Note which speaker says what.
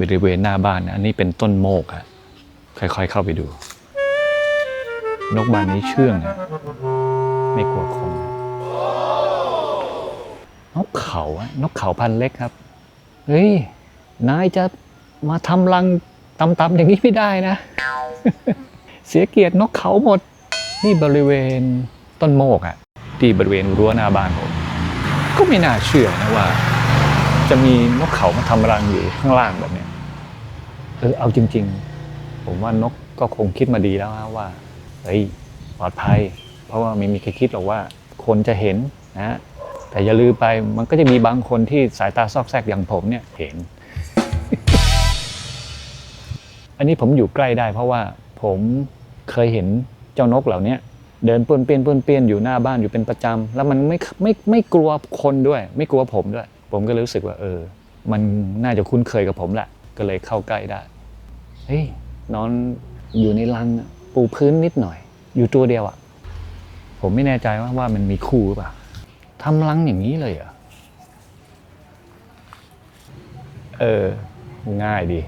Speaker 1: บริเวณหน้าบ้านนะอันนี้เป็นต้นโมกอะค่อยๆเข้าไปดู นกบ้านนี้เชื่องอะไม่กลัวคนนะนกเขาอะนกเขาพันธุ์เล็กครับเฮ้ยนายจะมาทำรังตำๆอย่างนี้ไม่ได้นะ เสียเกียรตินกเขาหมด นี่บริเวณต้นโมกอะที่บริเวณรั้วหน้าบ้านผมก็ไม่น่าเชื่อนะว่า จะมีนกเขามาทำรังอยู่ข้างล่างแบบเนี้ยเออเอาจริง ๆ ผมว่านกก็คงคิดมาดีแล้วนะว่าเฮ้ยปลอดภัย เพราะว่าไม่มีใครคิดหรอกว่าคนจะเห็นนะแต่อย่าลืมไปมันก็จะมีบางคนที่สายตาซอกแซกอย่างผมเนี่ยเห็น อันนี้ผมอยู่ใกล้ได้ เพราะว่าผมเคยเห็นเจ้านกเหล่านี้เดินป้วนเปี้ยนป้วนเปี้ยนอยู่หน้าบ้านอยู่เป็นประจำแล้วมันไม่ไม่ไม่กลัวคนด้วย ไม่กลัวผมด้วย ผมก็เลยรู้สึกว่าเออ มันน่าจะคุ้นเคยกับผมแหละ ก็เลยเข้าใกล้ได้ เฮ้ยนอนอยู่ในรังปูพื้นนิดหน่อย อยู่ตัวเดียวอะผมไม่แน่ใจว่าว่ามันมีคู่หรือเปล่าทำรังอย่างนี้เลยเหรอ เออ ง่ายดี